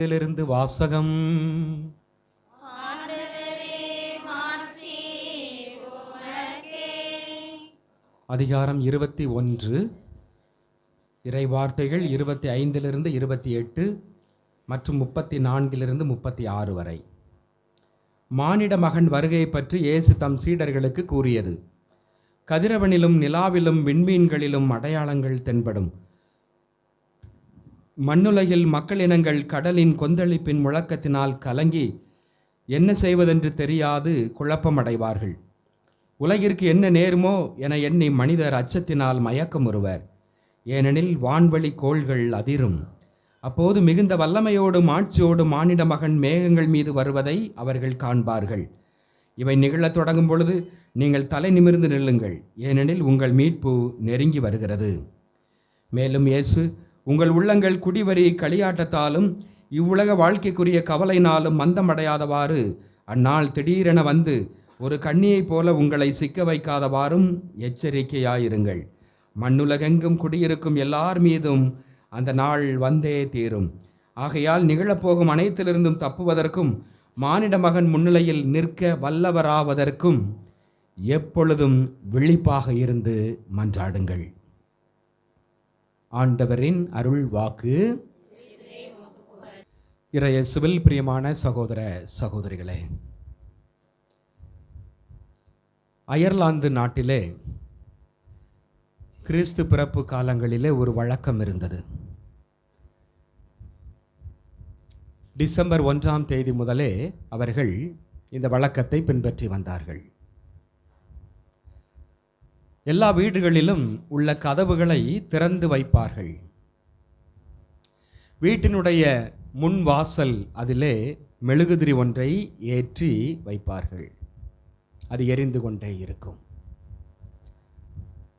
இதிலிருந்து வாசகம். அதிகாரம் இருபத்தி ஒன்று. இறை வார்த்தைகள் இருபத்தி ஐந்திலிருந்து இருபத்தி எட்டு மற்றும் முப்பத்தி நான்கிலிருந்து முப்பத்தி ஆறு வரை. மானிட மகன் வருகை பற்றி இயேசு தம் சீடர்களுக்கு கூறியது கதிரவனிலும் நிலாவிலும் விண்மீன்களிலும் அடையாளங்கள் தென்படும். மண்ணுலகில் மக்களினங்கள் கடலின் கொந்தளிப்பின் முழக்கத்தினால் கலங்கி என்ன செய்வதென்று தெரியாது குழப்பமடைவார்கள். உலகிற்கு என்ன நேருமோ என எண்ணி மனிதர் அச்சத்தினால் மயக்கம் வருவர் ஏனெனில் வான்வழி கோள்கள் அதிரும். அப்போது மிகுந்த வல்லமையோடும் ஆட்சியோடும் மானிட மகன் மேகங்கள் மீது வருவதை அவர்கள் காண்பார்கள். இவை நிகழத் தொடங்கும் பொழுது நீங்கள் தலை நிமிர்ந்து நில்லுங்கள். ஏனெனில் உங்கள் மீட்பு நெருங்கி வருகிறது. மேலும் இயேசு உங்கள் உள்ளங்கள் குடிவரி களியாட்டத்தாலும் இவ்வுலக வாழ்க்கைக்குரிய கவலையினாலும் மந்தமடையாதவாறு அந்நாள் திடீரென வந்து ஒரு கண்ணியைப் போல உங்களை சிக்க வைக்காதவாறும் எச்சரிக்கையாயிருங்கள். மண்ணுலகெங்கும் குடியிருக்கும் எல்லார் மீதும் அந்த நாள் வந்தே தீரும். ஆகையால் நிகழப்போகும் அனைத்திலிருந்தும் தப்புவதற்கும் மானிட மகன் முன்னிலையில் நிற்க வல்லவராவதற்கும் எப்பொழுதும் விழிப்பாக இருந்து மன்றாடுங்கள். ஆண்டவரின் அருள் வாக்கு. இறைய சிவில் பிரியமான சகோதர சகோதரிகளே அயர்லாந்து நாட்டிலே கிறிஸ்து பிறப்பு காலங்களிலே ஒரு வழக்கம் இருந்தது. டிசம்பர் ஒன்றாம் தேதி முதலே அவர்கள் இந்த வழக்கத்தை பின்பற்றி வந்தார்கள். எல்லா வீடுகளிலும் உள்ள கதவுகளை திறந்து வைப்பார்கள். வீட்டினுடைய முன் வாசல் அதிலே மெழுகுதிரி ஒன்றை ஏற்றி வைப்பார்கள். அது எரிந்து கொண்டே இருக்கும்.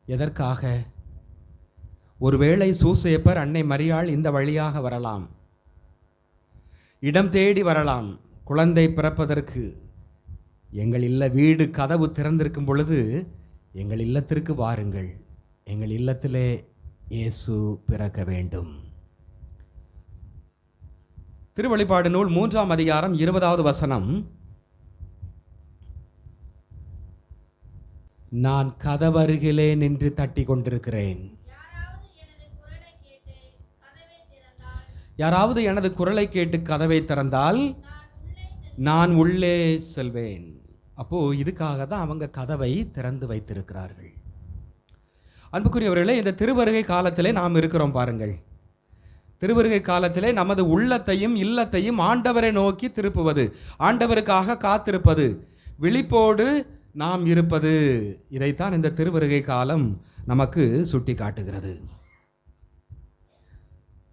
எதற்காக? ஒருவேளை சூசேப்பர் அன்னை மரியாள் இந்த வழியாக வரலாம். இடம் தேடி வரலாம். குழந்தை பிறப்பதற்கு. எங்கள் இல்ல வீடு கதவு திறந்திருக்கும் பொழுது எங்கள் இல்லத்திற்கு வாருங்கள். எங்கள் இல்லத்திலே இயேசு பிறக்க வேண்டும். திருவழிபாடு நூல் மூன்றாம் அதிகாரம் இருபதாவது வசனம். நான் கதவருகிலே நின்று தட்டி கொண்டிருக்கிறேன். யாராவது எனது குரலை கேட்டு கதவை திறந்தால் நான் உள்ளே செல்வேன். அப்போது இதுக்காக தான் அவங்க கதவை திறந்து வைத்திருக்கிறார்கள். அன்புக்குரியவர்களே இந்த திருவருகை காலத்திலே நாம் இருக்கிறோம் பாருங்கள். திருவருகை காலத்திலே நமது உள்ளத்தையும் இல்லத்தையும் ஆண்டவரை நோக்கி திருப்புவது ஆண்டவருக்காக காத்திருப்பது விழிப்போடு நாம் இருப்பது. இதைத்தான் இந்த திருவருகை காலம் நமக்கு சுட்டி காட்டுகிறது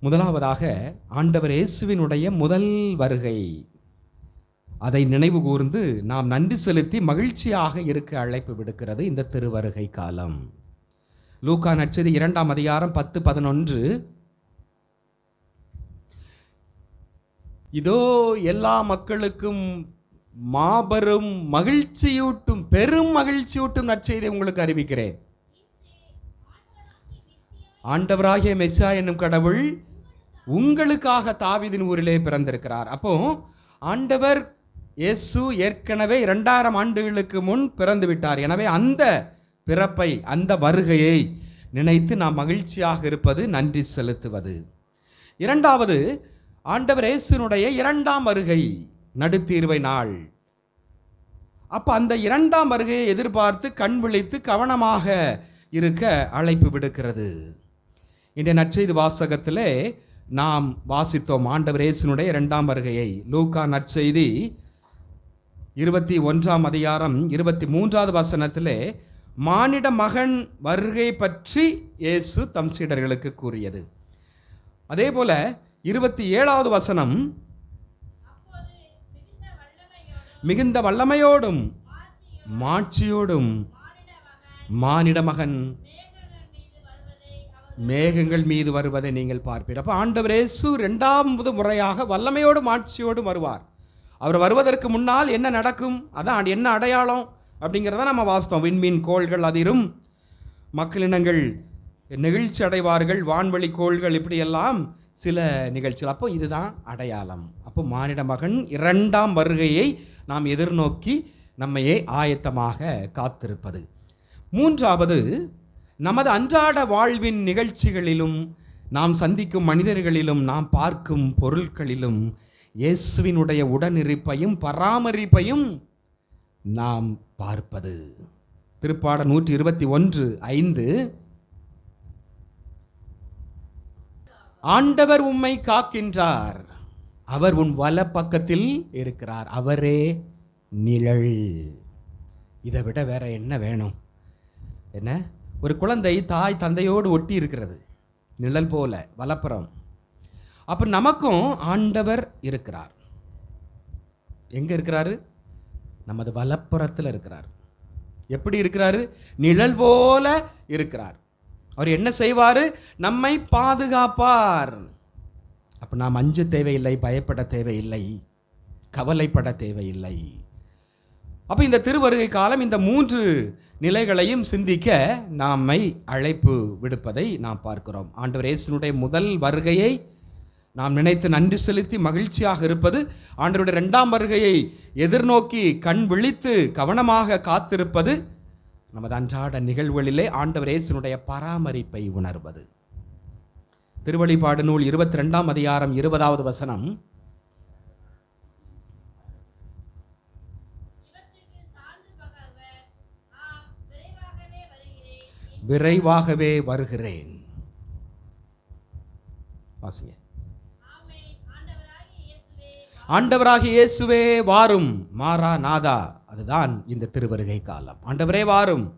முதலாவதாக ஆண்டவர் இயேசுவினுடைய முதல் வருகை. அதை நினைவு கூர்ந்து நாம் நன்றி செலுத்தி மகிழ்ச்சியாக இருக்க அழைப்பு விடுக்கிறது இந்த திருவருகை காலம். லூக்கா நட்சதி இரண்டாம் அதிகாரம் பத்து பதினொன்று. இதோ எல்லா மக்களுக்கும் மாபெரும் மகிழ்ச்சியூட்டும் பெரும் மகிழ்ச்சியூட்டும் நற்செய்தியை உங்களுக்கு அறிவிக்கிறேன். ஆண்டவராகிய மெஸ்ஸா என்னும் கடவுள் உங்களுக்காக தாவிதின் ஊரிலே பிறந்திருக்கிறார். அப்போ ஆண்டவர் இயேசு ஏற்கனவே இரண்டாயிரம் ஆண்டுகளுக்கு முன் பிறந்து விட்டார் எனவே அந்த பிறப்பை அந்த வருகையை நினைத்து நாம் மகிழ்ச்சியாக இருப்பது நன்றி செலுத்துவது. இரண்டாவது ஆண்டவர் இயேசுனுடைய இரண்டாம் வருகை நடுத்தீர்வை நாள். அப்போ அந்த இரண்டாம் வருகையை எதிர்பார்த்து கண் விழித்து கவனமாக இருக்க அழைப்பு விடுக்கிறது. இன்றைய நற்செய்தி வாசகத்திலே நாம் வாசித்தோம் ஆண்டவர் இயேசுனுடைய இரண்டாம் வருகையை. லூக்கா நற்செய்தி இருபத்தி ஒன்றாம் அதிகாரம் இருபத்தி மூன்றாவது வசனத்திலே மானிட மகன் வருகை பற்றி இயேசு தம் சீடர்களுக்கு கூறியது. அதே போல இருபத்தி ஏழாவது வசனம் மிகுந்த வல்லமையோடும் மாட்சியோடும் மானிட மகன் மேகங்கள் மீது வருவதை நீங்கள் பார்ப்பீர். அப்போ ஆண்டவர் இயேசு ரெண்டாவது முறையாக வல்லமையோடும் ஆட்சியோடும் வருவார். அவர் வருவதற்கு முன்னால் என்ன நடக்கும்? அதான் என்ன அடையாளம்? அப்படிங்கிறத நம்ம வாஸ்தவம் விண்மீன் கோள்கள் அதிரும். மக்களினங்கள் நெகிழ்ச்சி அடைவார்கள். வான்வழி கோள்கள் இப்படியெல்லாம் சில நிகழ்ச்சிகள். அப்போ இதுதான் அடையாளம். அப்போ மானிட மகன் இரண்டாம் வருகையை நாம் எதிர்நோக்கி நம்மையே ஆயத்தமாக காத்திருப்பது. மூன்றாவது நமது அன்றாட வாழ்வின் நிகழ்ச்சிகளிலும் நாம் சந்திக்கும் மனிதர்களிலும் நாம் பார்க்கும் பொருட்களிலும் இயேசுவினுடைய உடனிருப்பையும் பராமரிப்பையும் நாம் பார்ப்பது. திருப்பாட நூற்றி இருபத்தி ஒன்று ஐந்து. ஆண்டவர் உம்மை காக்கின்றார். அவர் உன் வல பக்கத்தில் இருக்கிறார். அவரே நிழல். இதை விட வேற என்ன வேணும்? என்ன? ஒரு குழந்தை தாய் தந்தையோடு ஒட்டி இருக்கிறது. நிழல் போல வலப்புறம். அப்போ நமக்கும் ஆண்டவர் இருக்கிறார். எங்கே இருக்கிறாரு? நமது வலப்புறத்தில் இருக்கிறார். எப்படி இருக்கிறாரு? நிழல் போல இருக்கிறார். அவர் என்ன செய்வார்? நம்மை பாதுகாப்பார். அப்போ நாம் அஞ்ச தேவையில்லை பயப்பட தேவையில்லை கவலைப்பட தேவையில்லை. அப்போ இந்த திருவருகை காலம் இந்த மூன்று நிலைகளையும் சிந்திக்க நாம் அழைப்பு விடுப்பதை நாம் பார்க்கிறோம். ஆண்டவர் இயேசுனுடைய முதல் வருகையை நாம் நினைத்து நன்றி செலுத்தி மகிழ்ச்சியாக இருப்பது ஆண்டவருடைய ரெண்டாம் வருகையை எதிர்நோக்கி கண் விழித்து கவனமாக காத்திருப்பது நமது அன்றாட நிகழ்வுகளிலே ஆண்டவர் இயேசுனுடைய பராமரிப்பை உணர்வது. திருவழிபாடு நூல் இருபத்தி ரெண்டாம் அதிகாரம் இருபதாவது வசனம். விரைவாகவே வருகிறேன். வாசிங்க. ஆண்டவராகிய இயேசுவே வாரும். மாறா நாதா. அதுதான் இந்த திருவருகை காலம். ஆண்டவரே வாரும்.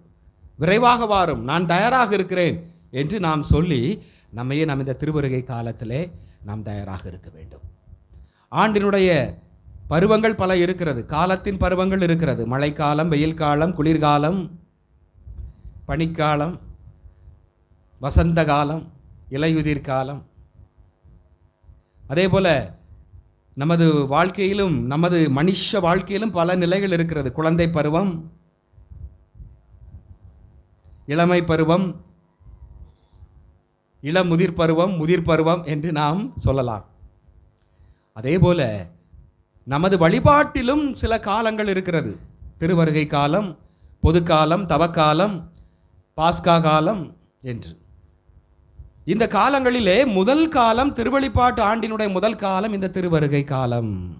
விரைவாக வாரும். நான் தயாராக இருக்கிறேன் என்று நாம் சொல்லி நம்மையே நாம் இந்த திருவருகை காலத்திலே நாம் தயாராக இருக்க வேண்டும். ஆண்டினுடைய பருவங்கள் பல இருக்கிறது. காலத்தின் பருவங்கள் இருக்கிறது. மழைக்காலம் வெயில் காலம் குளிர்காலம் பனிக்காலம் வசந்த காலம் இலையுதிர் காலம். அதே போல் நமது வாழ்க்கையிலும் நமது மனுஷ வாழ்க்கையிலும் பல நிலைகள் இருக்கிறது. குழந்தை பருவம் இளமை பருவம் இளமுதிர் பருவம் முதிர் பருவம் என்று நாம் சொல்லலாம். அதே போல நமது வழிபாட்டிலும் சில காலங்கள் இருக்கிறது. திருவருகை காலம் பொதுக்காலம் தவக்காலம் பாஸ்கா காலம் என்று. இந்த காலங்களிலே முதல் காலம் திருவழிப்பாட்டு ஆண்டினுடைய முதல் காலம் இந்த திருவருகை காலம்.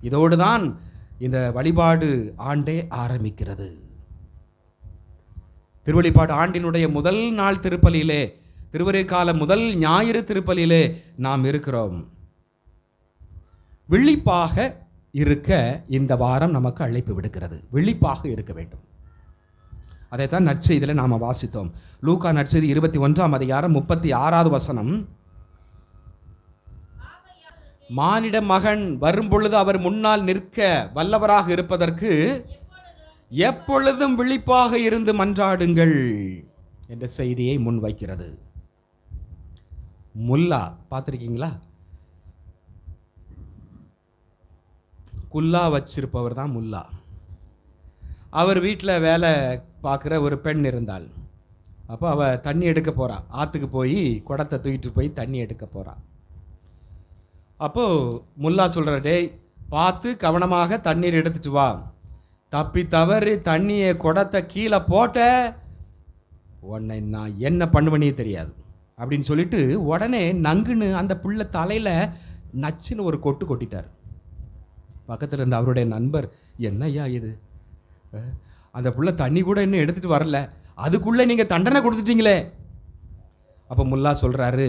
இதோடு தான் இந்த வழிபாடு ஆண்டே ஆரம்பிக்கிறது. திருவழிப்பாட்டு ஆண்டினுடைய முதல் நாள் திருப்பலியிலே திருவருகை கால முதல் ஞாயிறு திருப்பலியிலே நாம் இருக்கிறோம். விழிப்பாக இருக்க இந்த வாரம் நமக்கு அழைப்பு விடுக்கிறது. விழிப்பாக இருக்க வேண்டும். அதைத்தான் நற்செய்தியில் நாம் வாசித்தோம். லூக்கா நற்செய்தி இருபத்தி ஒன்றாம் அதிகாரம் முப்பத்தி ஆறாவது வசனம். மானிட மகன் வரும்பொழுது அவர் முன்னால் நிற்க வல்லவராக இருப்பதற்கு எப்பொழுதும் விழிப்பாக இருந்து மன்றாடுங்கள் என்ற செய்தியை முன்வைக்கிறது முல்லா பார்த்துருக்கீங்களா? குல்லா வச்சிருப்பவர் தான் முல்லா. அவர் வீட்டில் வேலை பார்க்குற ஒரு பெண் இருந்தாள். அப்போ அவள் தண்ணி எடுக்க போகிறா ஆற்றுக்கு போய் குடத்தை தூக்கிட்டு போய் தண்ணி எடுக்க போகிறாள் அப்போது முல்லா சொல்கிற டே பார்த்து கவனமாக தண்ணீர் எடுத்துட்டு வா. தப்பி தவறி தண்ணியை குடத்தை கீழே போட்ட உன்னை நான் என்ன பண்ணுவனே தெரியாது. அப்படின்னு சொல்லிட்டு உடனே நங்குன்னு அந்த புள்ள தலையில் நச்சுன்னு ஒரு கொட்டு கொட்டிட்டார். பக்கத்தில் இருந்த அவருடைய நண்பர் என்னய்யா இது? அந்த புள்ள தண்ணி கூட இன்னும் எடுத்துகிட்டு வரல. அதுக்குள்ளே நீங்கள் தண்டனை கொடுத்துட்டீங்களே. அப்போ முல்லா சொல்கிறாரு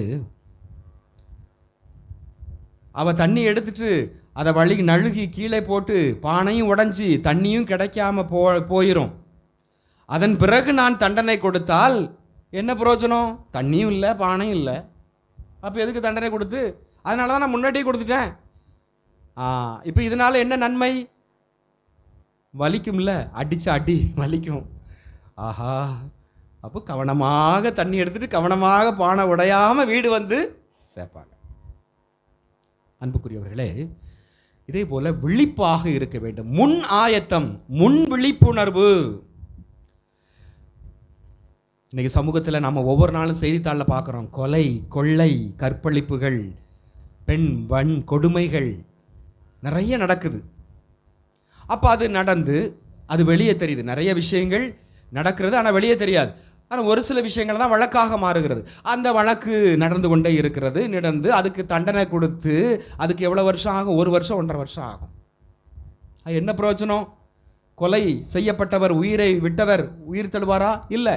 அவ தண்ணி எடுத்துட்டு அதை வழி நழுகி கீழே போட்டு பானையும் உடஞ்சி தண்ணியும் கிடைக்காம போ போயிடும் அதன் பிறகு நான் தண்டனை கொடுத்தால் என்ன பிரயோஜனம் தண்ணியும் இல்லை பானையும் இல்லை. அப்போ எதுக்கு தண்டனை கொடுத்து? அதனால தான் நான் முன்னாடியே கொடுத்துட்டேன். ஆ இப்போ இதனால என்ன நன்மை? வலிக்கும்ல? அடித்து அடி வலிக்கும். ஆஹா. அப்போ கவனமாக தண்ணி எடுத்துட்டு கவனமாக பானை உடையாமல் வீடு வந்து சேர்ப்பாங்க அன்புக்குரியவர்களே இதே போல் விழிப்பாக இருக்க வேண்டும். முன் ஆயத்தம் முன் விழிப்புணர்வு. இன்றைக்கி சமூகத்தில் நம்ம ஒவ்வொரு நாளும் செய்தித்தாளில் பார்க்குறோம் கொலை கொள்ளை கற்பழிப்புகள் பெண் வன் கொடுமைகள். நிறைய நடக்குது. அப்போ அது நடந்து அது வெளியே தெரியுது. நிறைய விஷயங்கள் நடக்கிறது ஆனால் வெளியே தெரியாது. ஆனால் ஒரு சில விஷயங்கள் தான் வழக்காக மாறுகிறது. அந்த வழக்கு நடந்து கொண்டே இருக்கிறது நடந்து அதுக்கு தண்டனை கொடுத்து அதுக்கு எவ்வளோ வருஷம் ஆகும்? ஒரு வருஷம் ஒன்றரை வருஷம் ஆகும். அது என்ன பிரயோஜனம்? கொலை செய்யப்பட்டவர் உயிரை விட்டவர் உயிர் தழுவாரா? இல்லை.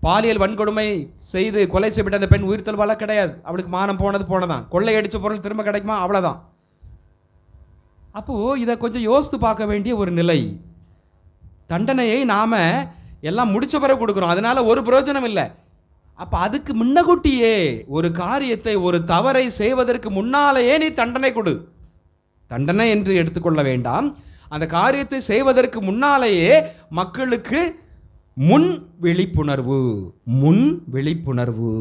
பாலியல் வன்கொடுமை செய்து கொலை செய்யப்பட்ட அந்த பெண் உயிர் தழுவாலா கிடையாது. அவளுக்கு மானம் போனது போனதான். கொள்ளை அடித்த பொருள் திரும்ப கிடைக்குமா? அவ்வளோதான் அப்போது இதை கொஞ்சம் யோசித்து பார்க்க வேண்டிய ஒரு நிலை. தண்டனையை நாம் எல்லாம் முடிச்ச பிறகு கொடுக்குறோம். அதனால ஒரு பிரயோஜனம் இல்லை. அப்போ அதுக்கு முன்னகுட்டியே ஒரு காரியத்தை ஒரு தவறை செய்வதற்கு முன்னாலேயே நீ தண்டனை கொடு. தண்டனை என்று எடுத்துக்கொள்ள வேண்டாம். அந்த காரியத்தை செய்வதற்கு முன்னாலேயே மக்களுக்கு முன் விழிப்புணர்வு முன் விழிப்புணர்வு.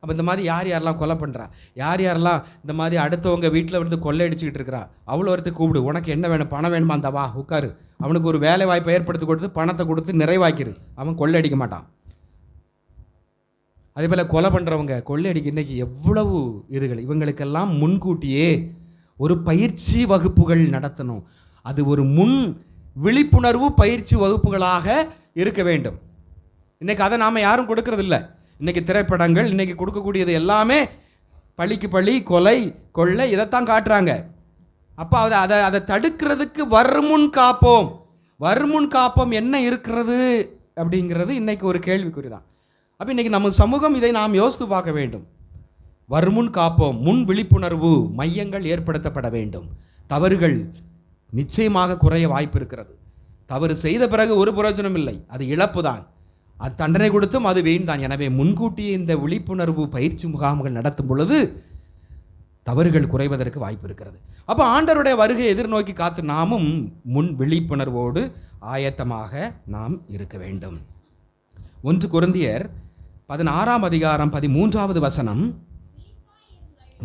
அப்போ இந்த மாதிரி யார் யாரெல்லாம் கொலை பண்ணுறா யார் யாரெல்லாம் இந்த மாதிரி அடுத்தவங்க வீட்டில் வந்து கொள்ளை அடிச்சுக்கிட்டு இருக்கிறா? அவ்வளோ ஒருத்தர் கூப்பிடு. உனக்கு என்ன வேணும்? பணம் வேணுமா? அந்த வா உட்காரு. அவனுக்கு ஒரு வேலை வாய்ப்பை ஏற்படுத்தி கொடுத்து பணத்தை கொடுத்து நிறைவாக்கிரு. அவன் கொள்ளையடிக்க மாட்டான். அதே போல் கொலை பண்ணுறவங்க கொள்ளை அடிக்க இன்றைக்கி எவ்வளவு இதுகள். இவங்களுக்கெல்லாம் முன்கூட்டியே ஒரு பயிற்சி வகுப்புகள் நடத்தணும். அது ஒரு முன் விழிப்புணர்வு பயிற்சி வகுப்புகளாக இருக்க வேண்டும். இன்றைக்கி அதை நாம் யாரும் கொடுக்கறதில்ல. இன்றைக்கி திரைப்படங்கள் இன்றைக்கி கொடுக்கக்கூடியது எல்லாமே பழிக்கு பழி கொலை கொள்ளை இதைத்தான் காட்டுறாங்க. அப்போ அதை அதை அதை தடுக்கிறதுக்கு வருமுன் காப்போம். வருமுன் காப்போம் என்ன இருக்கிறது அப்படிங்கிறது இன்னைக்கு ஒரு கேள்விக்குறி தான் அப்போ இன்றைக்கி நம்ம சமூகம் இதை நாம் யோசித்து பார்க்க வேண்டும். வருமுன் காப்போம் முன் விழிப்புணர்வு மையங்கள் ஏற்படுத்தப்பட வேண்டும். தவறுகள் நிச்சயமாக குறைய வாய்ப்பு இருக்கிறது. தவறு செய்த பிறகு ஒரு பிரயோஜனம் இல்லை அது இழப்பு தான் அது தண்டனை கொடுத்தும் அது வீண் தான். எனவே முன்கூட்டியே இந்த விழிப்புணர்வு பயிற்சி முகாம்கள் நடத்தும் பொழுது தவறுகள் குறைவதற்கு வாய்ப்பு இருக்கிறது. அப்போ ஆண்டருடைய வருகை எதிர்நோக்கி காத்து நாமும் முன் விழிப்புணர்வோடு ஆயத்தமாக நாம் இருக்க வேண்டும். ஒன்று குருந்தியர் பதினாறாம் அதிகாரம் பதிமூன்றாவது வசனம்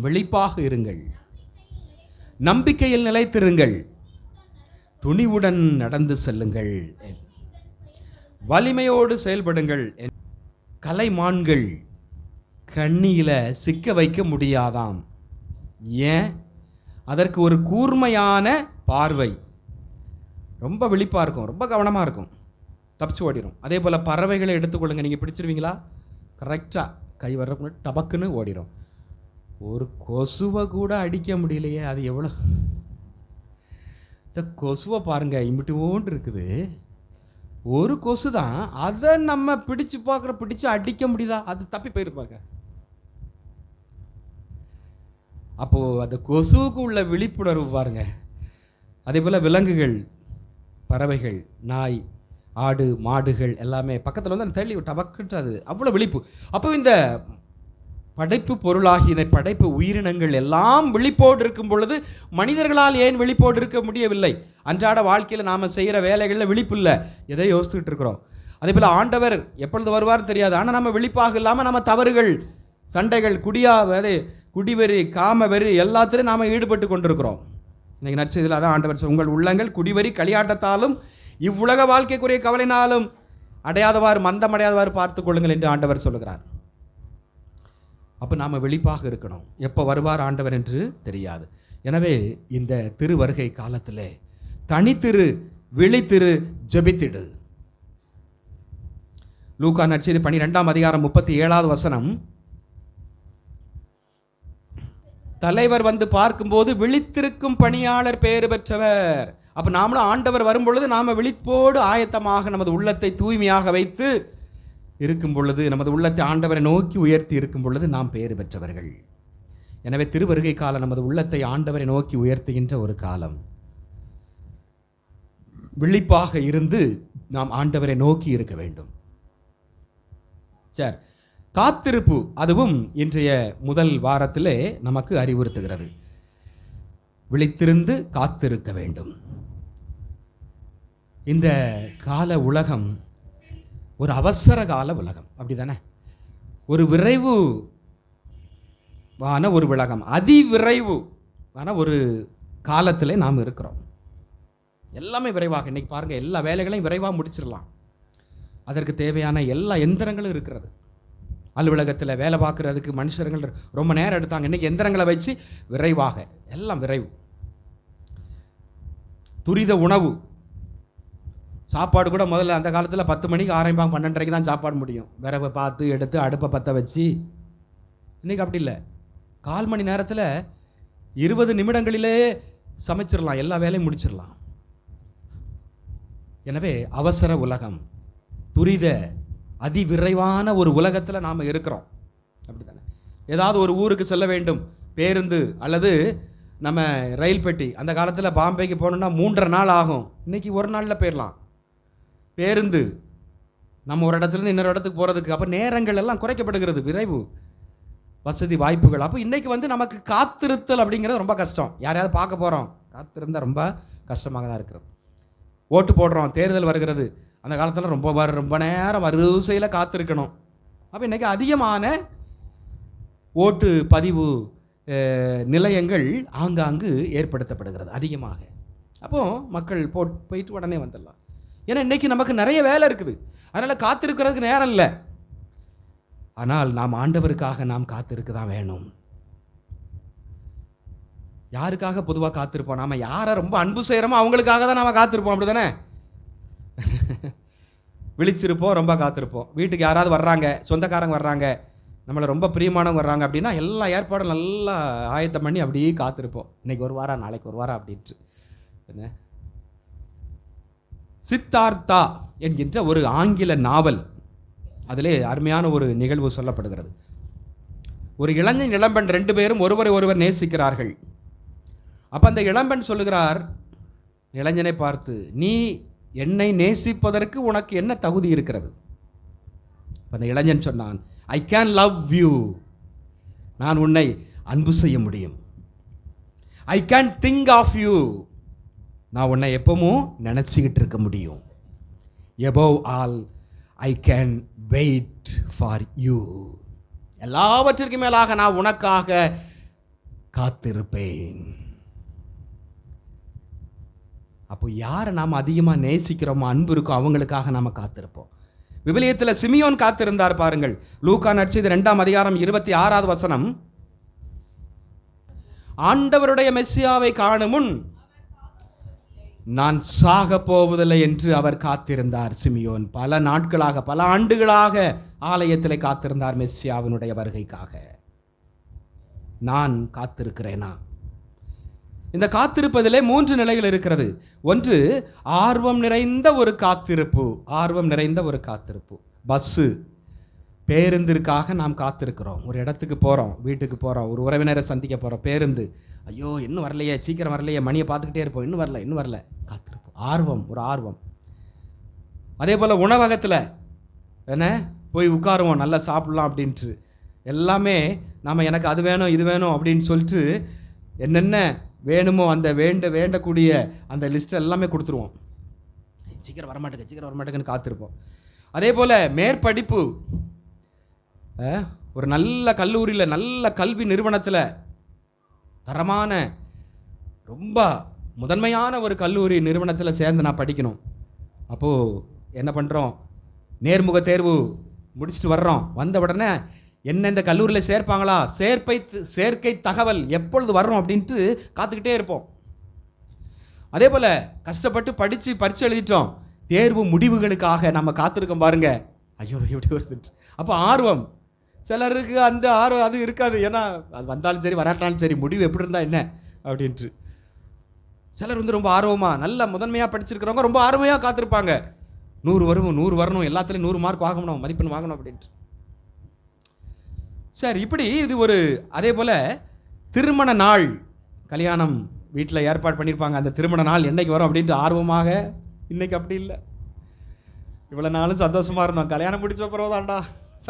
விழிப்பாக இருங்கள். நம்பிக்கையில் நிலைத்திருங்கள். துணிவுடன் நடந்து செல்லுங்கள் வலிமையோடு செயல்படுங்கள் கலைமான்கள் கண்ணியில் சிக்க வைக்க முடியாதாம். ஏன்? அதற்கு ஒரு கூர்மையான பார்வை. ரொம்ப விழிப்பாக இருக்கும் ரொம்ப கவனமாக இருக்கும். தப்பிச்சு ஓடிடும் அதே போல் பறவைகளை எடுத்துக்கொள்ளுங்க. நீங்கள் பிடிச்சிருவீங்களா? கரெக்டாக கை வர்றதுக்கு டபக்குன்னு ஓடிடும் ஒரு கொசுவை கூட அடிக்க முடியலையே அது எவ்வளோ இந்த கொசுவை பாருங்கள் இம்பிட்டு இருக்குது ஒரு கொசு தான் அதை நம்ம பிடிச்சு பார்க்குற பிடிச்சு அடிக்க முடியுதா? அது தப்பி போயிருப்பாங்க அப்போது அந்த கொசுவுக்கு உள்ள விழிப்புணர்வு பாருங்க. அதே போல் விலங்குகள் பறவைகள் நாய் ஆடு மாடுகள் எல்லாமே பக்கத்தில் வந்து அந்த தள்ளி டபக்குட்டு அது அவ்வளோ விழிப்பு. அப்போ இந்த படைப்பு பொருளாகிய இந்த படைப்பு உயிரினங்கள் எல்லாம் விழிப்போடு இருக்கும் பொழுது மனிதர்களால் ஏன் விழிப்போடு இருக்க முடியவில்லை? அன்றாட வாழ்க்கையில் நாம் செய்கிற வேலைகளில் விழிப்பு இல்லை. எதை யோசித்துக்கிட்டு இருக்கிறோம். அதே போல் ஆண்டவர் எப்பொழுது வருவார்னு தெரியாது. ஆனால் நம்ம விழிப்பாக இல்லாமல் நம்ம தவறுகள் சண்டைகள் குடியா அது குடிவெறி காமவெறி எல்லாத்திலையும் நாம் ஈடுபட்டு கொண்டிருக்கிறோம். இன்றைக்கி நற்செய்தியில் அதான் ஆண்டவர் உங்கள் உள்ளங்கள் குடிவெறி களியாட்டத்தாலும் இவ்வுலக வாழ்க்கைக்குரிய கவலைனாலும் அடையாதவாறு மந்தம் அடையாதவாறு பார்த்து கொள்ளுங்கள் என்று ஆண்டவர் சொல்லுகிறார். அப்போ நாம் வெளிப்பாக இருக்கணும். எப்போ வருவார் ஆண்டவர் என்று தெரியாது. எனவே இந்த திரு வருகை காலத்தில் தனித்திரு விழித்திரு ஜெபித்திடு. லூகா நற்செய்தி பன்னிரெண்டாம் அதிகாரம் முப்பத்தி ஏழாவது வசனம். தலைவர் வந்து பார்க்கும்போது விழித்திருக்கும் பணியாளர் பேறு பெற்றவர். அப்போ நாமளும் ஆண்டவர் வரும்பொழுது நாம் விழிப்போடு ஆயத்தமாக நமது உள்ளத்தை தூய்மையாக வைத்து இருக்கும் பொழுது நமது உள்ளத்தை ஆண்டவரை நோக்கி உயர்த்தி இருக்கும் பொழுது நாம் பெயர் பெற்றவர்கள். எனவே திருவருகை காலம் நமது உள்ளத்தை ஆண்டவரை நோக்கி உயர்த்துகின்ற ஒரு காலம். விழிப்பாக இருந்து நாம் ஆண்டவரை நோக்கி இருக்க வேண்டும். சார் காத்திருப்பு அதுவும் இன்றைய முதல் வாரத்திலே நமக்கு அறிவுறுத்துகிறது. விழித்திருந்து காத்திருக்க வேண்டும். இந்த கால உலகம் ஒரு அவசர கால உலகம். அப்படிதானே? ஒரு விரைவு வான ஒரு உலகம். அதிவிரைவு ஆன ஒரு காலத்தில் நாம் இருக்கிறோம். எல்லாமே விரைவாக இன்றைக்கி பாருங்கள் எல்லா வேலைகளையும் விரைவாக முடிச்சிடலாம். அதற்கு தேவையான எல்லா எந்திரங்களும் இருக்கிறது. அலுவலகத்தில் வேலை பார்க்குறதுக்கு மனுஷர்கள் ரொம்ப நேரம் எடுத்தாங்க. இன்றைக்கி எந்திரங்களை வச்சு விரைவாக எல்லாம் விரைவு. துரித உணவு சாப்பாடு கூட முதல்ல அந்த காலத்தில் பத்து மணிக்கு ஆரம்பிப்பாங்க பன்னெண்டரைக்கு தான் சாப்பாடு முடியும். விறவை பார்த்து எடுத்து அடுப்பை பற்ற வச்சு. இன்றைக்கி அப்படி இல்லை. கால் மணி நேரத்தில் இருபது நிமிடங்களிலே சமைச்சிடலாம் எல்லா வேலையும் முடிச்சிடலாம் எனவே அவசர உலகம் துரித அதிவிரைவான ஒரு உலகத்தில் நாம் இருக்கிறோம். அப்படி தானே ஏதாவது ஒரு ஊருக்கு செல்ல வேண்டும் பேருந்து அல்லது நம்ம ரயில் பெட்டி அந்த காலத்தில் பாம்பேக்கு போகணுன்னா மூன்றரை நாள் ஆகும். இன்னைக்கு ஒரு நாளில் போயிடலாம் பேருந்து. நம்ம ஒரு இடத்துலேருந்து இன்னொரு இடத்துக்கு போகிறதுக்கு அப்போ நேரங்கள் எல்லாம் குறைக்கப்படுகிறது. விரைவு வசதி வாய்ப்புகள். அப்போ இன்றைக்கி வந்து நமக்கு காத்திருத்தல் அப்படிங்கிறது ரொம்ப கஷ்டம். யாரையாவது பார்க்க போகிறோம் காத்திருந்தால் ரொம்ப கஷ்டமாக தான் இருக்கிறது. ஓட்டு போடுறோம். தேர்தல் வருகிறது. அந்த காலத்தில் ரொம்ப ரொம்ப நேரம் வரிசையில் காத்திருக்கணும். அப்போ இன்றைக்கி அதிகமான ஓட்டு பதிவு நிலையங்கள் ஆங்காங்கு ஏற்படுத்தப்படுகிறது. அதிகமாக. அப்போது மக்கள் போட் போயிட்டு உடனே வந்துடலாம். ஏன்னா இன்றைக்கி நமக்கு நிறைய வேலை இருக்குது. அதனால் காத்திருக்கிறதுக்கு நேரம் இல்லை. ஆனால் நாம் ஆண்டவருக்காக நாம் காத்திருக்க தான் வேணும். யாருக்காக பொதுவாக காத்திருப்போம்? நாம் யாரை ரொம்ப அன்பு செய்கிறோமோ அவங்களுக்காக தான் நாம் காத்திருப்போம். அப்படி தானே விழிச்சிருப்போம் ரொம்ப காத்திருப்போம். வீட்டுக்கு யாராவது வர்றாங்க சொந்தக்காரங்க வர்றாங்க நம்மளை ரொம்ப பிரியமானவங்க வர்றாங்க அப்படின்னா எல்லா ஏற்பாடும் நல்லா ஆயத்தம் பண்ணி அப்படியே காத்திருப்போம். இன்னைக்கு ஒரு வாரம் நாளைக்கு ஒரு வாரம் அப்படின்ட்டு. என்ன? சித்தார்த்தா என்கின்ற ஒரு ஆங்கில நாவல். அதிலே அருமையான ஒரு நிகழ்வு சொல்லப்படுகிறது. ஒரு இளைஞன் இளம்பெண் ரெண்டு பேரும் ஒருவரை ஒருவர் நேசிக்கிறார்கள். அப்போ அந்த இளம்பெண் சொல்லுகிறார் இளைஞனை பார்த்து நீ என்னை நேசிப்பதற்கு உனக்கு என்ன தகுதி இருக்கிறது? அந்த இளைஞன் சொன்னான் ஐ கேன் லவ் யூ நான் உன்னை அன்பு செய்ய முடியும். I can think of you நான் உன்னை எப்பவும் நினச்சிக்கிட்டு இருக்க முடியும். Above all I can wait for you எல்லாவற்றிற்கும் மேலாக நான் உனக்காக காத்திருப்பேன். அப்போ யாரை நாம் அதிகமாக நேசிக்கிறோமோ அன்பு இருக்கோ அவங்களுக்காக நாம் காத்திருப்போம். விவிலியத்தில் சிமியோன் காத்திருந்தார் பாருங்கள். லூக்கா நட்சது ரெண்டாம் அதிகாரம் இருபத்தி ஆறாவது வசனம். ஆண்டவருடைய மெஸ்ஸியாவை காணும் முன் நான் சாக போவதில்லை என்று அவர் காத்திருந்தார் சிமியோன். பல நாட்களாக பல ஆண்டுகளாக ஆலயத்தில் காத்திருந்தார் மெஸ்ஸியாவினுடைய வருகைக்காக. நான் காத்திருக்கிறேனா? இந்த காத்திருப்பதிலே மூன்று நிலைகள் இருக்கிறது. ஒன்று ஆர்வம் நிறைந்த ஒரு காத்திருப்பு. ஆர்வம் நிறைந்த ஒரு காத்திருப்பு. பஸ்ஸு. பேருந்திற்காக நாம் காத்திருக்கிறோம். ஒரு இடத்துக்கு போகிறோம் வீட்டுக்கு போகிறோம் ஒரு உறவினரை சந்திக்க போகிறோம் பேருந்து. ஐயோ இன்னும் வரலையே சீக்கிரம் வரலையே மணியை பார்த்துக்கிட்டே இருப்போம். இன்னும் வரல இன்னும் வரல. காத்திருப்போம். ஆர்வம் ஒரு ஆர்வம். அதே போல் உணவகத்தில் என்ன? போய் உட்காருவோம் நல்லா சாப்பிட்லாம் அப்படின்ட்டு. எல்லாமே நாம் எனக்கு அது வேணும் இது வேணும் அப்படின்னு சொல்லிட்டு என்னென்ன வேணுமோ அந்த வேண்ட வேண்டக்கூடிய அந்த லிஸ்ட் எல்லாமே கொடுத்துருவோம். சீக்கிரம் வரமாட்டேங்க சீக்கிரம் வரமாட்டேங்கன்னு காத்திருப்போம். அதே போல் மேற்படிப்பு ஒரு நல்ல கல்லூரியில் நல்ல கல்வி நிறுவனத்தில் தரமான ரொம்ப முதன்மையான ஒரு கல்லூரி நிறுவனத்தில் சேர்ந்து நான் படிக்கணும். அப்போது என்ன பண்ணுறோம் நேர்முக தேர்வு முடிச்சுட்டு வர்றோம். வந்த உடனே என்ன இந்த கல்லூரியில் சேர்ப்பாங்களா? சேர்ப்பை சேர்க்கை தகவல் எப்பொழுது வர்றோம் அப்படின்ட்டு காத்துக்கிட்டே இருப்போம். அதே போல் கஷ்டப்பட்டு படித்து பரிச்சு எழுதிட்டோம். தேர்வு முடிவுகளுக்காக நம்ம காத்திருக்கோம் பாருங்க. ஐயோ எப்படி வருது அப்போ ஆர்வம் சிலருக்கு அந்த ஆர்வம் அது இருக்காது. ஏன்னா அது வந்தாலும் சரி வராட்டாலும் சரி முடிவு எப்படி இருந்தால் என்ன? அப்படின்ட்டு. சிலர் வந்து ரொம்ப ஆர்வமாக நல்ல முதன்மையாக படிச்சிருக்கிறவங்க ரொம்ப ஆர்வமாக காத்திருப்பாங்க. நூறு வரும் நூறு வரணும் எல்லாத்துலேயும் நூறு மார்க் வாங்கணும் மதிப்பெண் வாங்கணும் அப்படின்ட்டு. சரி இப்படி இது ஒரு அதே போல் திருமண நாள் கல்யாணம் வீட்டில் ஏற்பாடு பண்ணியிருப்பாங்க அந்த திருமண நாள் என்னைக்கு வரும் அப்படின்ட்டு ஆர்வமாக இன்றைக்கி அப்படி இல்லை. இவ்வளோ நாளும் சந்தோஷமாக இருந்தோம். கல்யாணம் முடிச்ச பிறகு தான்டா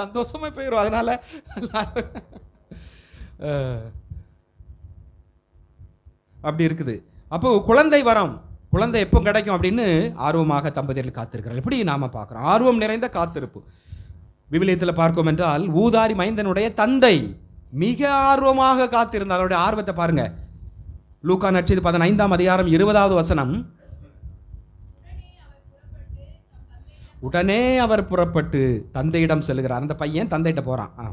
சந்தோஷமாக போயிடும் அதனால அப்படி இருக்குது. அப்போ குழந்தை வரம் குழந்தை எப்போ கிடைக்கும் அப்படின்னு ஆர்வமாக தம்பதியர்கள் காத்திருக்கிறார்கள். இப்படி நாம பார்க்குறோம். ஆர்வம் நிறைந்த காத்திருப்பு. விவிலியத்தில் பார்க்கும் என்றால் ஊதாரி மைந்தனுடைய தந்தை மிக ஆர்வமாக காத்திருந்தார். அவருடைய ஆர்வத்தை பாருங்க. லூக்கா நட்சது பதினைந்தாம் அதிகாரம் இருபதாவது வசனம். உடனே அவர் புறப்பட்டு தந்தையிடம் செல்கிறார் அந்த பையன் தந்தையிட்ட போகிறான் ஆ.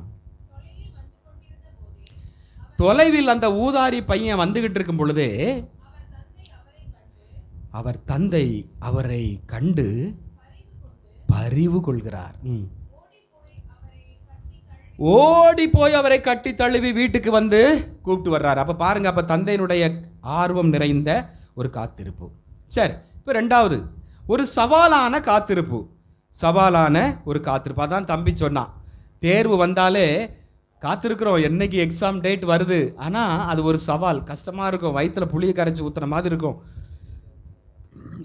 தொலைவில் அந்த ஊதாரி பையன் வந்துகிட்டு இருக்கும் பொழுதே அவர் தந்தை அவரை கண்டு பரிவு கொள்கிறார். ம். ஓடி போய் அவரை கட்டி தழுவி வீட்டுக்கு வந்து கூப்பிட்டு வர்றாரு. அப்போ பாருங்க அப்போ தந்தையினுடைய ஆர்வம் நிறைந்த ஒரு காத்திருப்பு. சரி இப்போ ரெண்டாவது. ஒரு சவாலான காத்திருப்பு. சவாலான ஒரு காத்திருப்பு. அதான் தம்பி சொன்னான். தேர்வு வந்தாலே காத்திருக்கிறோம். என்னைக்கு எக்ஸாம் டேட் வருது? ஆனால் அது ஒரு சவால். கஷ்டமாக இருக்கும். வயிற்றில் புளியை கரைச்சி ஊற்றுற மாதிரி இருக்கும்.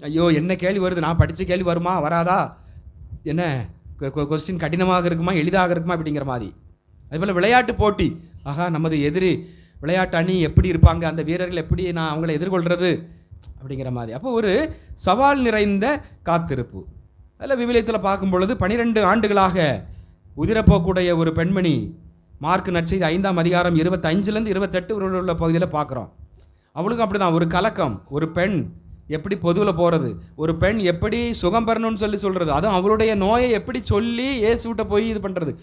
ஐயோ என்ன கேள்வி வருது? நான் படித்த கேள்வி வருமா? வராதா? என்ன? கொஸ்டின் கடினமாக இருக்குமா? எளிதாக இருக்குமா? அப்படிங்கிற மாதிரி. அதேபோல் விளையாட்டு போட்டி. ஆகா நமது எதிரி விளையாட்டு அணி எப்படி இருப்பாங்க? அந்த வீரர்கள் எப்படி நான் அவங்கள எதிர்கொள்கிறது அப்படிங்கிற மாதிரி. அப்போ ஒரு சவால் நிறைந்த காத்திருப்பு. அதில் விவிலியத்தில் பார்க்கும் பொழுது பனிரெண்டு ஆண்டுகளாக உதிரப்போக்குடைய ஒரு பெண்மணி மார்க் நற்செய்தி ஐந்தாம் அதிகாரம் இருபத்தஞ்சிலேருந்து இருபத்தெட்டு உள்ள பகுதியில் பார்க்குறோம். அவளுக்கும் அப்படிதான். ஒரு கலக்கம் ஒரு பெண் எப்படி பொதுவில் போகிறது ஒரு பெண் எப்படி சுகம் பெறணும்னு சொல்லி சொல்கிறது அதுவும் அவளுடைய நோயை எப்படி சொல்லி ஏசுகிட்ட போய் இது பண்ணுறது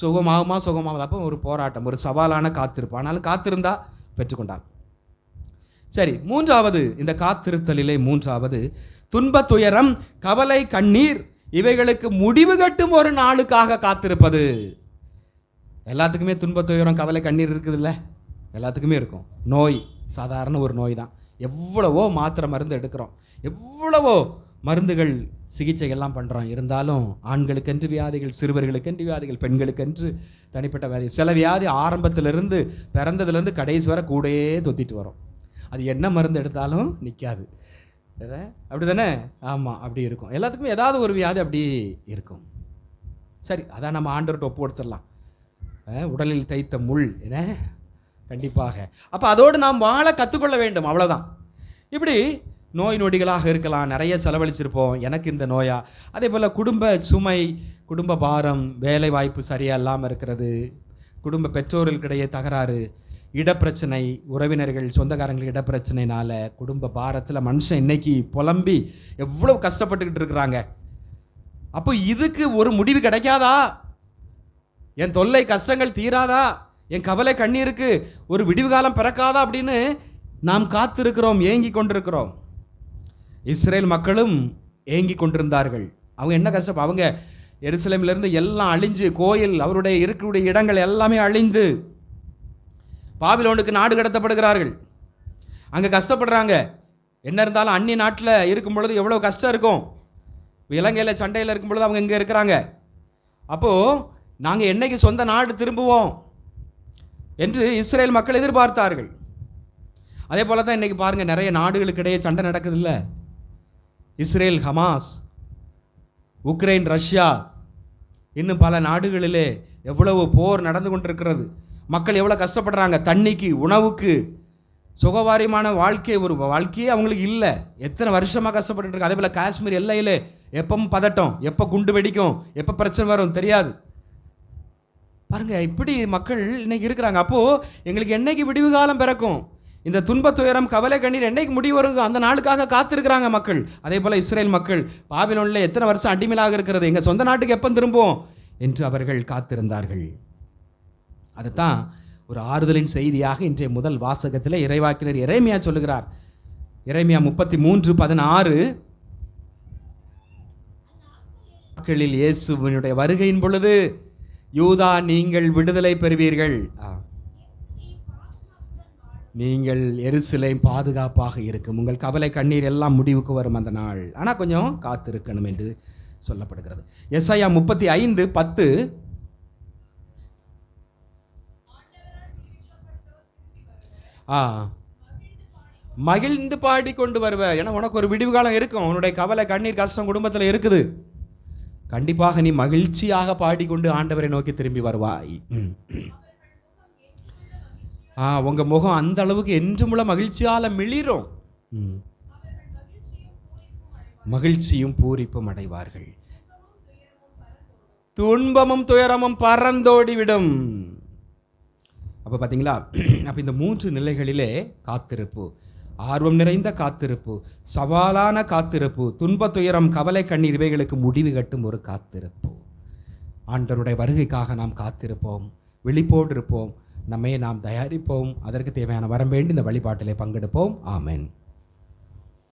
சுகமாகுமா சுகமாகுது? அப்போ ஒரு போராட்டம் ஒரு சவாலான காத்திருப்பு. ஆனாலும் காத்திருந்தா பெற்றுக்கொண்டாள். சரி மூன்றாவது இந்த காத்திருத்தலிலே மூன்றாவது துன்ப துயரம் கவலை கண்ணீர் இவைகளுக்கு முடிவு கட்டும் ஒரு நாளுக்காக காத்திருப்பது. எல்லாத்துக்குமே துன்ப துயரம் கவலை கண்ணீர் இருக்குதுல்ல? எல்லாத்துக்குமே இருக்கும். நோய் சாதாரண ஒரு நோய் தான். எவ்வளவோ மாத்திரை மருந்து எடுக்கிறோம். எவ்வளவோ மருந்துகள் சிகிச்சைகள்லாம் பண்ணுறோம் இருந்தாலும் ஆண்களுக்கென்று வியாதிகள் சிறுவர்களுக்கென்று வியாதிகள் பெண்களுக்கென்று தனிப்பட்ட வியாதி சில வியாதி ஆரம்பத்திலிருந்து பிறந்ததுலேருந்து கடைசி வரை கூடயே தொத்திட்டு வரும். அது என்ன மருந்து எடுத்தாலும் நிற்காது அப்படி தானே ஆமாம் அப்படி இருக்கும். எல்லாத்துக்குமே ஏதாவது ஒரு வியாதி அப்படி இருக்கும். சரி அதான் நம்ம ஆண்டர்கிட்ட ஒப்பு கொடுத்துடலாம் உடலில் தைத்த முள் என்ன? கண்டிப்பாக. அப்போ அதோடு நாம் வாழ கற்றுக்கொள்ள வேண்டும் அவ்வளோதான் இப்படி நோய் நொடிகளாக இருக்கலாம் நிறைய செலவழிச்சிருப்போம் எனக்கு இந்த நோயா. அதே போல் குடும்ப சுமை குடும்ப பாரம் வேலை வாய்ப்பு சரியாக இல்லாமல் இருக்கிறது குடும்ப பெற்றோர்களுக்கிடையே தகராறு இடப்பிரச்சனை உறவினர்கள் சொந்தக்காரங்களுக்கு இடப்பிரச்சனைனால குடும்ப பாரத்தில் மனுஷன் இன்னைக்கு புலம்பி எவ்வளோ கஷ்டப்பட்டுக்கிட்டு இருக்கிறாங்க. அப்போ இதுக்கு ஒரு முடிவு கிடைக்காதா? என் தொல்லை கஷ்டங்கள் தீராதா? என் கவலை கண்ணீருக்கு ஒரு விடிவு காலம் பிறக்காதா அப்படின்னு நாம் காத்திருக்கிறோம் ஏங்கி கொண்டிருக்கிறோம். இஸ்ரேல் மக்களும் ஏங்கி கொண்டிருந்தார்கள். அவங்க என்ன கஷ்டம் அவங்க எருசலேம்லேருந்து எல்லாம் அழிஞ்சு கோயில் அவருடைய இருக்கக்கூடிய இடங்கள் எல்லாமே அழிந்து பாபிலோனுக்கு நாடு கடத்தப்படுகிறார்கள். அங்கே கஷ்டப்படுறாங்க. என்ன இருந்தாலும் அந்நிய நாட்டில் இருக்கும் பொழுது எவ்வளோ கஷ்டம் இருக்கும். இலங்கையில் சண்டையில் இருக்கும் பொழுது அவங்க இங்கே இருக்கிறாங்க. அப்போது நாங்கள் என்னைக்கு சொந்த நாடு திரும்புவோம் என்று இஸ்ரேல் மக்கள் எதிர்பார்த்தார்கள். அதே போல் தான் இன்றைக்கி பாருங்கள் நிறைய நாடுகளுக்கு இடையே சண்டை நடக்குது இல்லை. இஸ்ரேல் ஹமாஸ் உக்ரைன் ரஷ்யா இன்னும் பல நாடுகளிலே எவ்வளவு போர் நடந்து கொண்டிருக்கிறது. மக்கள் எவ்வளோ கஷ்டப்படுறாங்க? தண்ணிக்கு உணவுக்கு. சுகவாரியமான வாழ்க்கை ஒரு வாழ்க்கையே அவங்களுக்கு இல்லை. எத்தனை வருஷமாக கஷ்டப்பட்டு இருக்கு. அதே போல் காஷ்மீர் எல்லையில் எப்பவும் பதட்டம். எப்போ குண்டு வெடிக்கும்? எப்போ பிரச்சனை வரும்? தெரியாது. பாருங்கள் இப்படி மக்கள் இன்றைக்கி இருக்கிறாங்க. அப்போது எங்களுக்கு என்னைக்கு விடிவு காலம் பிறக்கும்? இந்த துன்பத்துயரம் கவலை கண்ணீர் என்னைக்கு முடிவு வரும் அந்த நாளுக்காக காத்திருக்கிறாங்க மக்கள். அதே போல் இஸ்ரேல் மக்கள் பாபிலோனில் எத்தனை வருஷம் அடிமையாக இருக்கிறது? எங்கள் சொந்த நாட்டுக்கு எப்போ திரும்புவோம்? என்று அவர்கள் காத்திருந்தார்கள். அதுதான் ஒரு ஆறுதலின் செய்தியாக இன்றைய முதல் வாசகத்தில் இறைவாக்கினர் இறைமையா சொல்லுகிறார். இறைமையா முப்பத்தி மூன்று பதினாறு. நாட்களில் இயேசுவினுடைய வருகையின் பொழுது யூதா நீங்கள் விடுதலை பெறுவீர்கள். நீங்கள் எரிசிலையும் பாதுகாப்பாக இருக்கும். உங்கள் கவலை கண்ணீர் எல்லாம் முடிவுக்கு வரும் அந்த நாள். ஆனால் கொஞ்சம் காத்திருக்கணும் என்று சொல்லப்படுகிறது. எஸ்ஐயா முப்பத்தி ஐந்து பத்து. ஆ. மகிழ்ந்து பாடி கொண்டு வருவ ஏன்னா உனக்கு ஒரு விடிவு காலம் இருக்கும். உன்னுடைய கவலை கண்ணீர் கஷ்டம் குடும்பத்தில் இருக்குது. கண்டிப்பாக நீ மகிழ்ச்சியாக பாடிக்கொண்டு ஆண்டவரை நோக்கி திரும்பி வருவாய். ஆ உங்கள் முகம் அந்த அளவுக்கு என்றுமுள்ள மகிழ்ச்சியால் மிளிரும். ம். மகிழ்ச்சியும் பூரிப்பும் அடைவார்கள். துன்பமும் துயரமும் பறந்தோடி விடும் அப்போ பார்த்தீங்களா அப்போ இந்த மூன்று நிலைகளிலே காத்திருப்பு. ஆர்வம் நிறைந்த காத்திருப்பு சவாலான காத்திருப்பு துன்ப துயரம் கவலை கண்ணீர் இவைகளுக்கு முடிவு கட்டும் ஒரு காத்திருப்பு. ஆண்டருடைய வருகைக்காக நாம் காத்திருப்போம் விழிப்போடு இருப்போம் நம்மை நாம் தயாரிப்போம் அதற்கு தேவையான வரம் வேண்டி இந்த வழிபாட்டிலே பங்கெடுப்போம். ஆமென்.